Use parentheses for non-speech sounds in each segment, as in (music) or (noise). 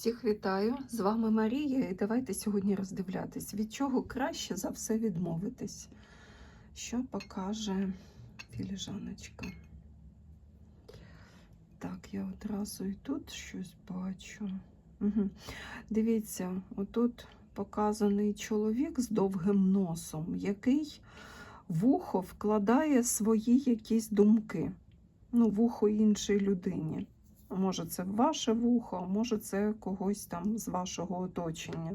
Всіх вітаю! З вами Марія, і давайте сьогодні роздивлятись, від чого краще за все відмовитись. Що покаже філіжаночка? Так, я одразу і тут щось бачу. Угу. Дивіться, отут показаний чоловік з довгим носом, який в ухо вкладає свої якісь думки. Ну, в ухо іншій людині. Може, це ваше вухо, може, це когось там з вашого оточення.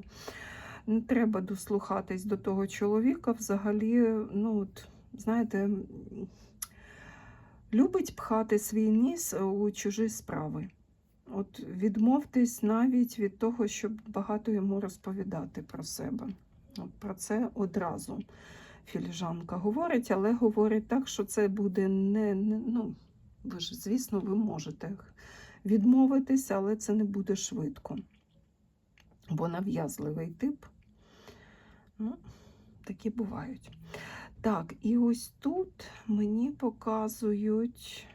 Не треба дослухатись до того чоловіка. Взагалі, ну, от, знаєте, любить пхати свій ніс у чужі справи. От відмовтесь навіть від того, щоб багато йому розповідати про себе. Про це одразу філіжанка говорить, але говорить так, що це буде не, не ну, ви ж, звісно, ви можете відмовитися, але це не буде швидко. Бо нав'язливий тип. Ну, такі бувають. Так, і ось тут мені показують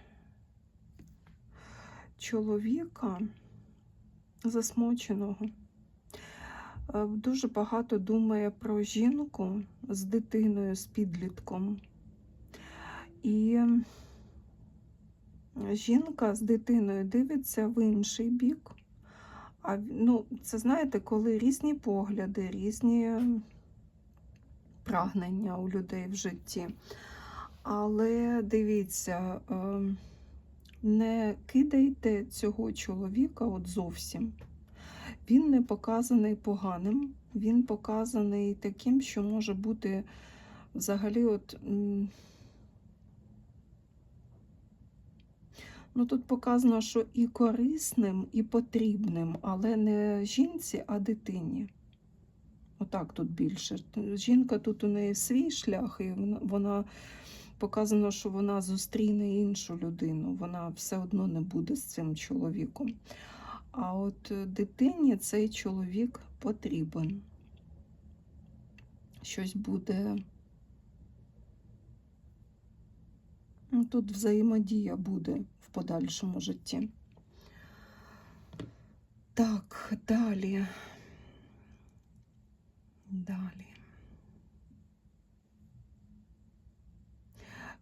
чоловіка засмученого. Е, Дуже багато думає про жінку з дитиною, з підлітком. І жінка з дитиною дивиться в інший бік. А ну, це знаєте, коли різні погляди, різні прагнення у людей в житті. Але дивіться, ем, не кидайте цього чоловіка от зовсім. Він не показаний поганим, він показаний таким, що може бути взагалі от. Ну, тут показано, що і корисним, і потрібним, але не жінці, а дитині. Отак тут більше. Жінка тут у неї свій шлях, і вона, показано, що вона зустріне іншу людину. Вона все одно не буде з цим чоловіком. А от дитині цей чоловік потрібен. Щось буде. Ну, Тут взаємодія буде в подальшому житті. Так, далі. Далі.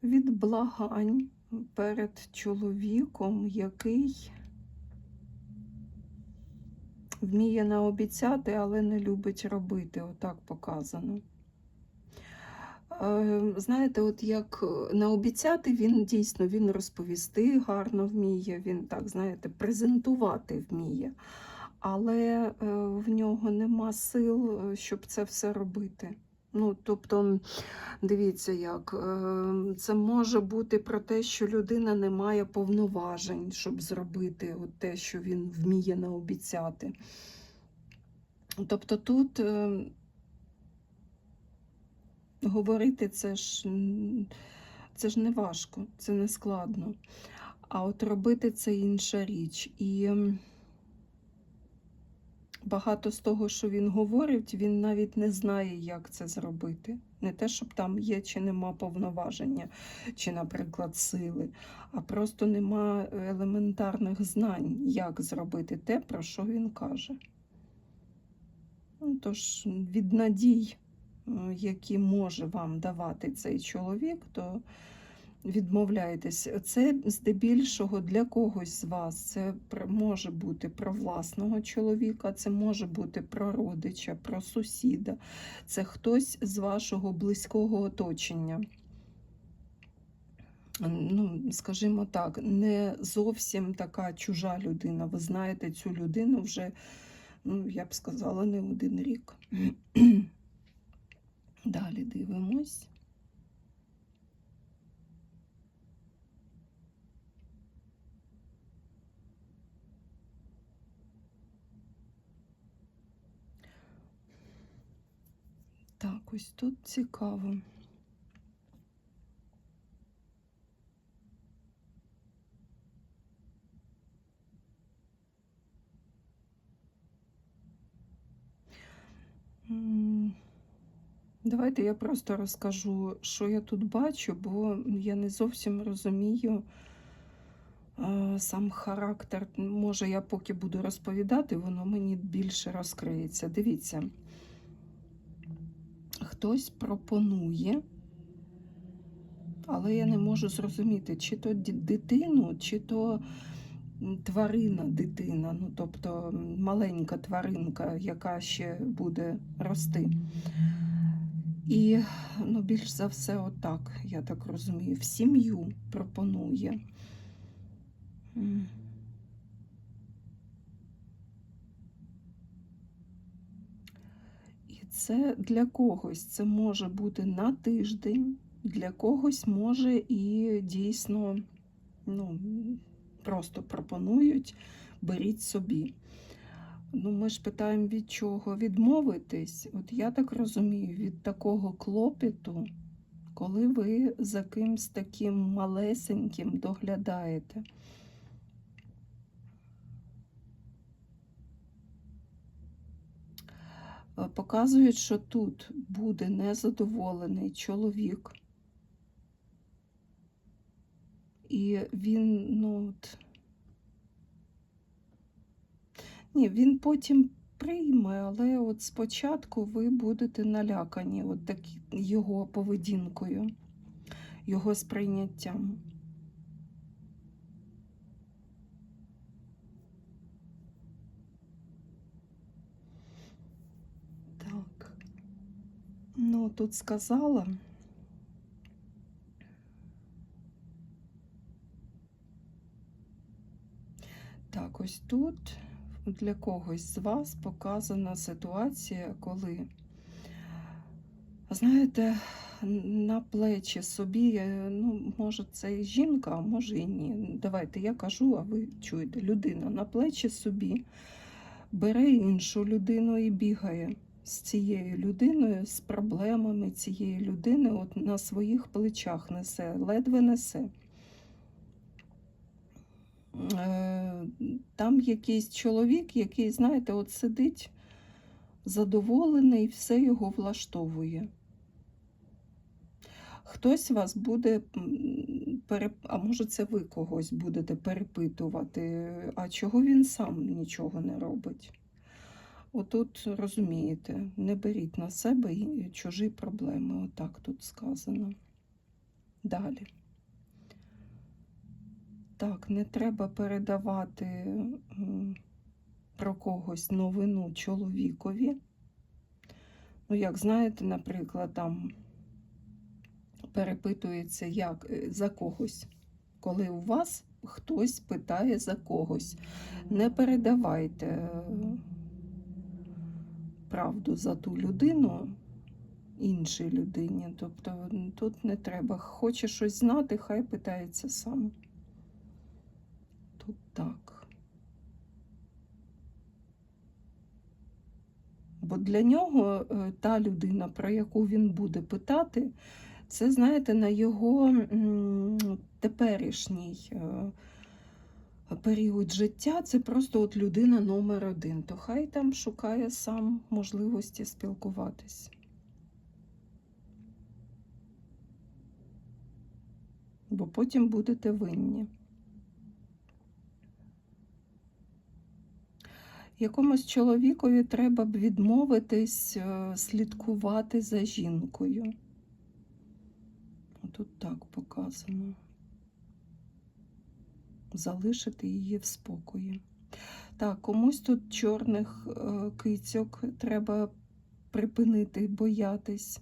Від благань перед чоловіком, який вміє наобіцяти, але не любить робити. Отак показано. Е, знаєте, от як наобіцяти, він дійсно він розповісти гарно вміє, він так, знаєте, презентувати вміє, але е, в нього нема сил, е, щоб це все робити. Ну, тобто, дивіться, як це може бути про те, що людина не має повноважень, щоб зробити от те, що він вміє наобіцяти. Тобто тут говорити це ж це ж не важко, це не складно. А от робити це інша річ. І багато з того, що він говорить, він навіть не знає, як це зробити. Не те, щоб там є чи нема повноваження, чи, наприклад, сили, а просто нема елементарних знань, як зробити те, про що він каже. Ну, Тож від надій які може вам давати цей чоловік, то відмовляйтесь. Це здебільшого для когось з вас. Це може бути про власного чоловіка, це може бути про родича, про сусіда, це хтось з вашого близького оточення. Ну, скажімо так, не зовсім така чужа людина. Ви знаєте цю людину вже, ну, я б сказала, не один рік. Далі дивимось. Так, ось тут цікаво. Давайте я просто розкажу, що я тут бачу, бо я не зовсім розумію, сам характер, може, я поки буду розповідати, воно мені більше розкриється. Дивіться, хтось пропонує, але я не можу зрозуміти, чи то дитину, чи то тварина дитина, ну тобто маленька тваринка, яка ще буде рости. І ну, більш за все, отак, я так розумію, в сім'ю пропонує. І це для когось це може бути на тиждень, для когось може і дійсно ну, просто пропонують, беріть собі. Ну, ми ж питаємо від чого відмовитись. От я так розумію, від такого клопіту, коли ви за кимсь таким малесеньким доглядаєте. Е, Показують, що тут буде незадоволений чоловік, і він, ну, от, ні, він потім прийме, але от спочатку ви будете налякані от такі, його поведінкою, його сприйняттям. Так. Ну, тут сказала. Так, ось тут для когось з вас показана ситуація, коли, знаєте, на плечі собі, е, ну, може, це і жінка, а може і ні. Давайте я кажу, а ви чуєте, людина на плечі собі бере іншу людину і бігає з цією людиною, з проблемами цієї людини, от на своїх плечах несе, ледве несе. Е, Там якийсь чоловік, який, знаєте, от сидить задоволений, все його влаштовує. Хтось вас буде, а може це ви когось будете перепитувати, а чого він сам нічого не робить? Отут розумієте, не беріть на себе чужі проблеми, отак тут сказано. Далі. Так, не треба передавати про когось новину чоловікові. Ну, як знаєте, наприклад, там перепитується як е, за когось. Коли у вас хтось питає за когось, не передавайте е, правду за ту людину іншій людині. Тобто тут не треба. Хоче щось знати, хай питається сам. Тут так. Бо для нього е, та людина, про яку він буде питати, це, знаєте, на його теперішній е, період життя це просто от людина номер один. То хай там шукає сам можливості спілкуватись. Бо потім будете винні. Якомусь чоловікові треба б відмовитись е, слідкувати за жінкою. Тут так показано. Залишити її в спокої. Так, комусь тут чорних е, кицьок треба припинити боятись,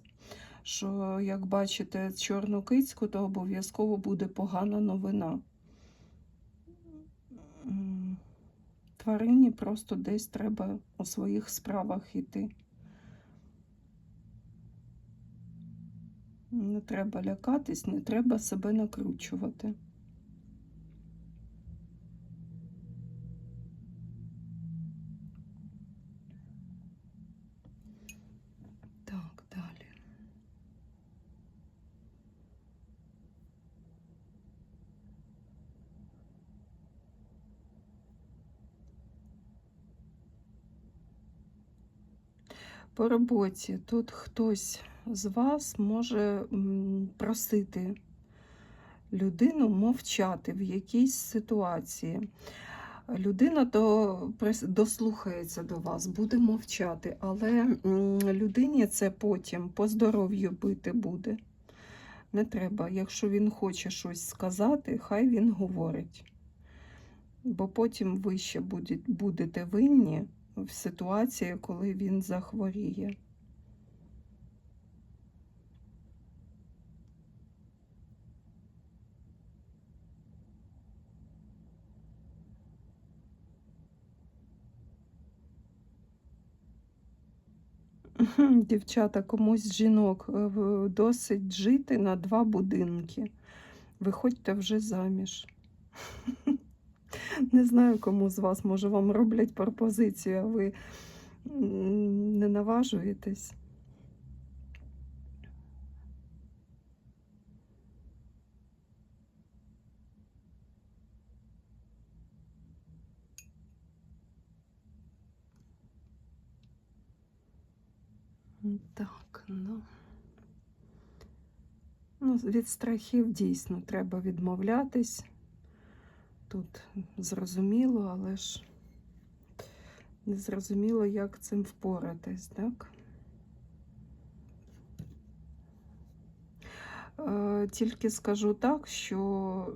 що, як бачите, чорну кицьку, то обов'язково буде погана новина. Тварині просто десь треба у своїх справах йти. Не треба лякатись, не треба себе накручувати. Так, далі. По роботі тут хтось з вас може просити людину мовчати в якійсь ситуації. Людина то дослухається до вас, буде мовчати, але людині це потім по здоров'ю бити буде. Не треба. Якщо він хоче щось сказати, хай він говорить. Бо потім ви ще будете винні в ситуації, коли він захворіє. (laughs) Дівчата, комусь жінок е, досить жити на два будинки. Виходьте вже заміж. (laughs) Не знаю, кому з вас, може, вам роблять пропозицію, а ви не наважуєтесь. Так, ну. Ну, від страхів дійсно треба відмовлятись. Тут зрозуміло, але ж не зрозуміло, як цим впоратись, так? Е, Тільки скажу так, що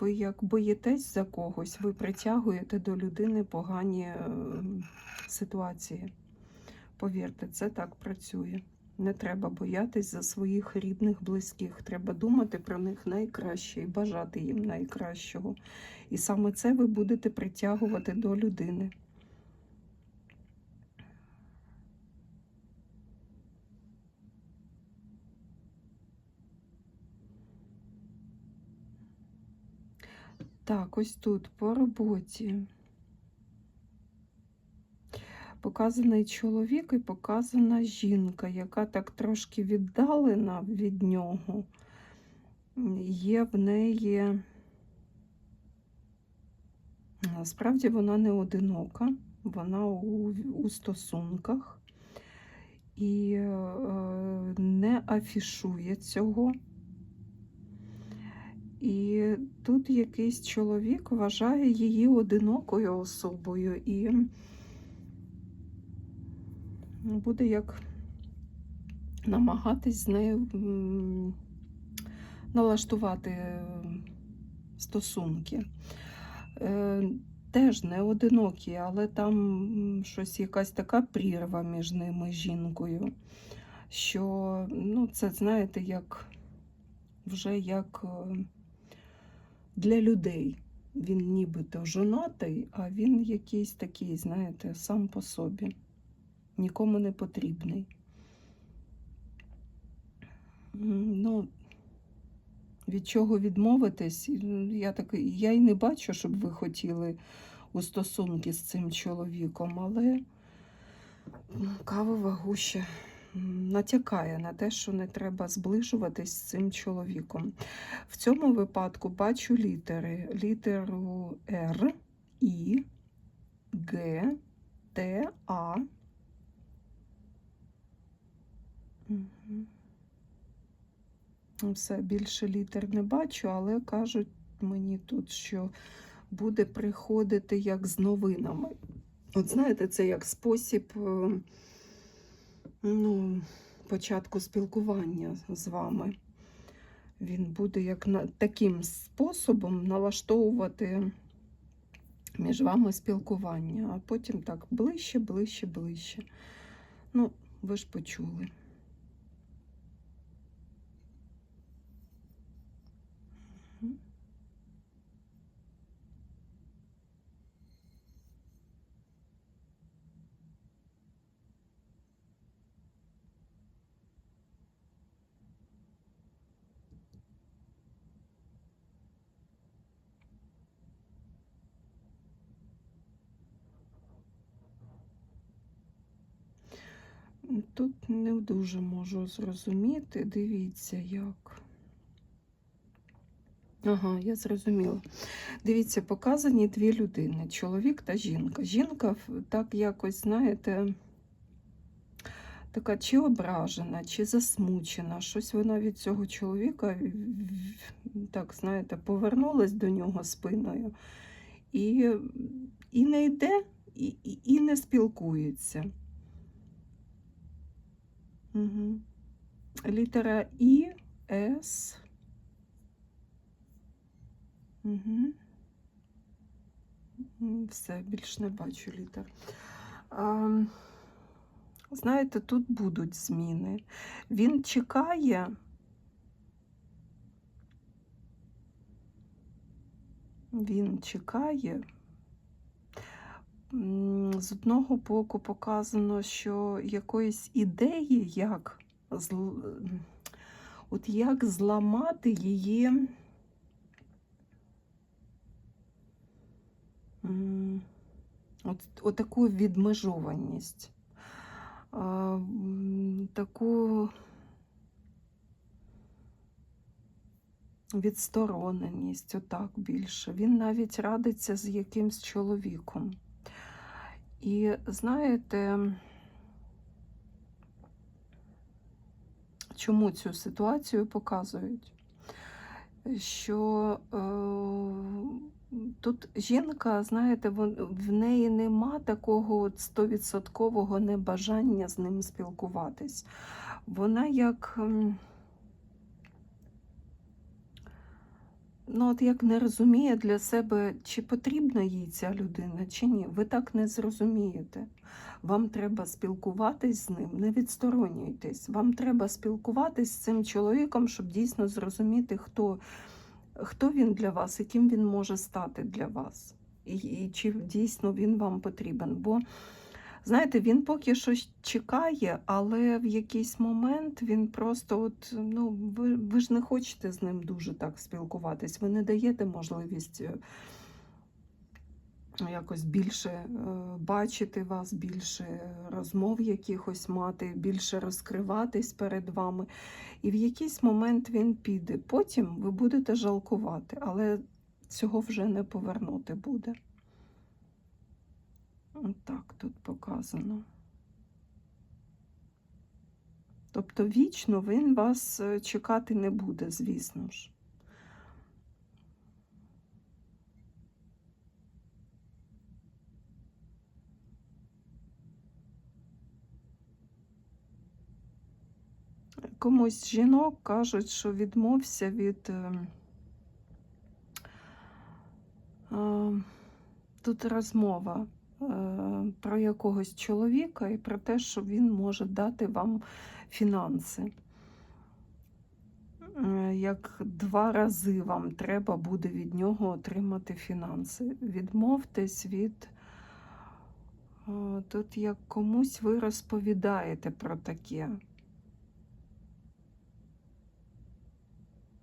ви як боїтесь за когось, ви притягуєте до людини погані е, ситуації. Повірте, це так працює. Не треба боятись за своїх рідних, близьких. Треба думати про них найкраще і бажати їм найкращого. І саме це ви будете притягувати до людини. Так, ось тут по роботі. Показаний чоловік і показана жінка, яка так трошки віддалена від нього. Є в неї. Насправді вона не одинока, вона у, у стосунках і е, не афішує цього. І тут якийсь чоловік вважає її одинокою особою і буде як намагатись з нею налаштувати е, стосунки. Е, Теж не одинокі, але там щось якась така прірва між ними жінкою, що ну, це, знаєте, як вже як е, для людей. Він нібито жонатий, а він якийсь такий, знаєте, сам по собі, нікому не потрібний. Ну, від чого відмовитись, я так, я й не бачу, щоб ви хотіли у стосунки з цим чоловіком, але ну, кавова гуща натякає на те, що не треба зближуватись з цим чоловіком. В цьому випадку бачу літери: літеру Р, І, Г, Т, А. Мгм. Ну, Все, більше літер не бачу, але кажуть мені тут, що буде приходити як з новинами. От знаєте, це як спосіб е, ну, початку спілкування з вами. Він буде як на, таким способом налаштовувати між вами спілкування, а потім так ближче, ближче, ближче. Ну, ви ж почули. Тут не дуже можу зрозуміти. Дивіться, як. Ага, я зрозуміла. Дивіться, показані дві людини: чоловік та жінка. Жінка так якось, знаєте, така чи ображена, чи засмучена. Щось вона від цього чоловіка, так, знаєте, повернулась до нього спиною і, і не йде, і, і, і не спілкується. Угу. Літера І, С. Угу. Все, більш не бачу літер. А, знаєте, тут будуть зміни. Він чекає. Він чекає. З одного боку показано, що якоїсь ідеї, як, от як зламати її. От, от таку відмежованість, таку відстороненість, отак більше. Він навіть радиться з якимсь чоловіком. І знаєте, чому цю ситуацію показують? Що е, тут жінка, знаєте, в неї нема такого стовідсоткового небажання з ним спілкуватись. Вона як. Ну, от як не розуміє для себе, чи потрібна їй ця людина, чи ні. Ви так не зрозумієте. Вам треба спілкуватись з ним, не відсторонюйтесь. Вам треба спілкуватись з цим чоловіком, щоб дійсно зрозуміти, хто, хто він для вас і ким він може стати для вас. І, і чи дійсно він вам потрібен. Бо, знаєте, він поки що чекає, але в якийсь момент він просто, от, ну, ви, ви ж не хочете з ним дуже так спілкуватись, ви не даєте можливість е, якось більше е, бачити вас, більше розмов якихось мати, більше розкриватись перед вами. І в якийсь момент він піде. Потім ви будете жалкувати, але цього вже не повернути буде. Так тут показано. Тобто вічно він вас е, чекати не буде, звісно ж. Комусь жінок кажуть, що відмовся від. е, е, Тут розмова про якогось чоловіка і про те, що він може дати вам фінанси. Е, Як два рази вам треба буде від нього отримати фінанси. Відмовтесь від. е, Тут як комусь ви розповідаєте про таке.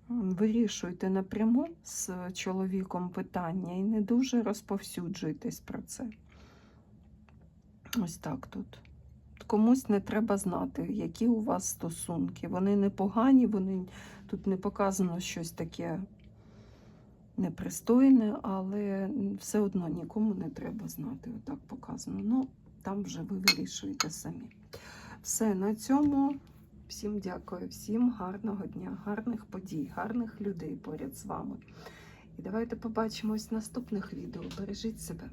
Вирішуйте напряму з чоловіком питання і не дуже розповсюджуйтесь про це. Ось так тут. Комусь не треба знати, які у вас стосунки. Вони непогані, вони тут не показано щось таке непристойне, але все одно нікому не треба знати. Отак показано. Ну, там вже ви вирішуєте самі. Все на цьому. Всім дякую, всім гарного дня, гарних подій, гарних людей поряд з вами. І давайте побачимось в наступних відео. Бережіть себе.